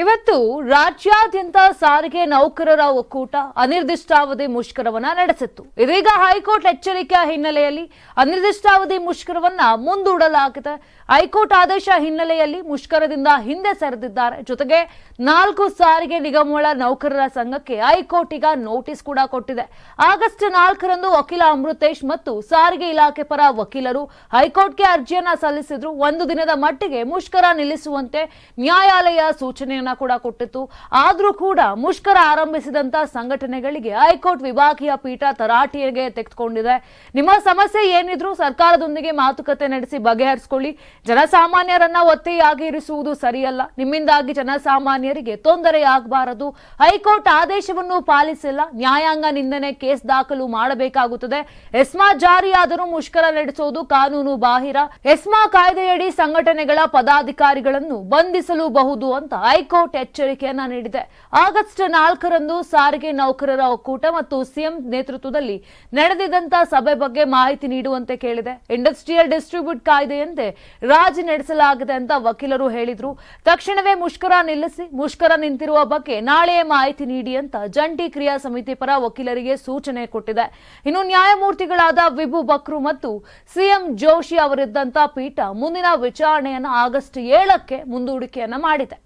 ಇವತ್ತು ರಾಜ್ಯಾದ್ಯಂತ ಸಾರಿಗೆ ನೌಕರರ ಒಕ್ಕೂಟ ಅನಿರ್ದಿಷ್ಟಾವಧಿ ಮುಷ್ಕರವನ್ನ ನಡೆಸಿತ್ತು. ಇದೀಗ ಹೈಕೋರ್ಟ್ ಎಚ್ಚರಿಕೆಯ ಹಿನ್ನೆಲೆಯಲ್ಲಿ ಅನಿರ್ದಿಷ್ಟಾವಧಿ ಮುಷ್ಕರವನ್ನ ಮುಂದೂಡಲಾಗಿದೆ. ಹೈಕೋರ್ಟ್ ಆದೇಶ ಹಿನ್ನೆಲೆಯಲ್ಲಿ ಮುಷ್ಕರದಿಂದ ಹಿಂದೆ ಸರಿದಿದ್ದಾರೆ. ಜೊತೆಗೆ ನಾಲ್ಕು ಸಾರಿಗೆ ನಿಗಮಗಳ ನೌಕರರ ಸಂಘಕ್ಕೆ ಹೈಕೋರ್ಟ್ ಈಗ ನೋಟಿಸ್ ಕೂಡ ಕೊಟ್ಟಿದೆ. ಆಗಸ್ಟ್ ನಾಲ್ಕರಂದು ವಕೀಲ ಅಮೃತೇಶ್ ಮತ್ತು ಸಾರಿಗೆ ಇಲಾಖೆ ಪರ ವಕೀಲರು ಹೈಕೋರ್ಟ್ಗೆ ಅರ್ಜಿಯನ್ನ ಸಲ್ಲಿಸಿದ್ರು. ಒಂದು ದಿನದ ಮಟ್ಟಿಗೆ ಮುಷ್ಕರ ನಿಲ್ಲಿಸುವಂತೆ ನ್ಯಾಯಾಲಯ ಸೂಚನೆಯನ್ನ ಕೂಡ ಕೊಟ್ಟಿತ್ತು. ಆದ್ರೂ ಕೂಡ ಮುಷ್ಕರ ಆರಂಭಿಸಿದಂತ ಸಂಘಟನೆಗಳಿಗೆ ಹೈಕೋರ್ಟ್ ವಿಭಾಗೀಯ ಪೀಠ ತರಾಟೆಗೆ ತೆಗೆದುಕೊಂಡಿದೆ. ನಿಮ್ಮ ಸಮಸ್ಯೆ ಏನಿದ್ರು ಸರ್ಕಾರದೊಂದಿಗೆ ಮಾತುಕತೆ ನಡೆಸಿ ಬಗೆಹರಿಸಿಕೊಳ್ಳಿ. ಜನಸಾಮಾನ್ಯರನ್ನ ಒತ್ತೆಯಾಗಿ ಇರಿಸುವುದು ಸರಿಯಲ್ಲ. ನಿಮ್ಮಿಂದಾಗಿ ಜನಸಾಮಾನ್ಯರಿಗೆ ತೊಂದರೆಯಾಗಬಾರದು ಹೈಕೋರ್ಟ್ ಆದೇಶವನ್ನು ಪಾಲಿಸಿಲ್ಲ. ನ್ಯಾಯಾಂಗ ನಿಂದನೆ ಕೇಸ್ ದಾಖಲು ಮಾಡಬೇಕಾಗುತ್ತದೆ. ಎಸ್ಮಾ ಜಾರಿಯಾದರೂ ಮುಷ್ಕರ ನಡೆಸುವುದು ಕಾನೂನು ಬಾಹಿರ. ಎಸ್ಮಾ ಕಾಯ್ದೆಯಡಿ ಸಂಘಟನೆಗಳ ಪದಾಧಿಕಾರಿಗಳನ್ನು ಬಂಧಿಸಲೂಬಹುದು ಅಂತ ಹೈಕೋರ್ಟ್ ಎಚ್ಚರಿಕೆಯನ್ನ ನೀಡಿದೆ. ಆಗಸ್ಟ್ ನಾಲ್ಕರಂದು ಸಾರಿಗೆ ನೌಕರರ ಒಕ್ಕೂಟ ಮತ್ತು ಸಿಎಂ ನೇತೃತ್ವದಲ್ಲಿ ನಡೆದಿದ್ದಂತ ಸಭೆ ಬಗ್ಗೆ ಮಾಹಿತಿ ನೀಡುವಂತೆ ಕೇಳಿದೆ. ಇಂಡಸ್ಟ್ರಿಯಲ್ ಡಿಸ್ಟ್ರಿಬ್ಯೂಟ್ ಕಾಯ್ದೆಯಂತೆ ರಾಜಿ ನಡೆಸಲಾಗಿದೆ ಅಂತ ವಕೀಲರು ಹೇಳಿದ್ರು. ತಕ್ಷಣವೇ ಮುಷ್ಕರ ನಿಲ್ಲಿಸಿ, ಮುಷ್ಕರ ನಿಂತಿರುವ ಬಗ್ಗೆ ನಾಳೆಯೇ ಮಾಹಿತಿ ನೀಡಿ ಅಂತ ಜಂಟಿ ಕ್ರಿಯಾ ಸಮಿತಿ ಪರ ವಕೀಲರಿಗೆ ಸೂಚನೆ ಕೊಟ್ಟಿದೆ. ಇನ್ನು ನ್ಯಾಯಮೂರ್ತಿಗಳಾದ ವಿಭು ಬಕ್ರು ಮತ್ತು ಸಿಎಂ ಜೋಶಿ ಅವರಿದ್ದಂತ ಪೀಠ ಮುಂದಿನ ವಿಚಾರಣೆಯನ್ನು ಆಗಸ್ಟ್ ಏಳಕ್ಕೆ ಮುಂದೂಡಿಕೆಯನ್ನ ಮಾಡಿದೆ.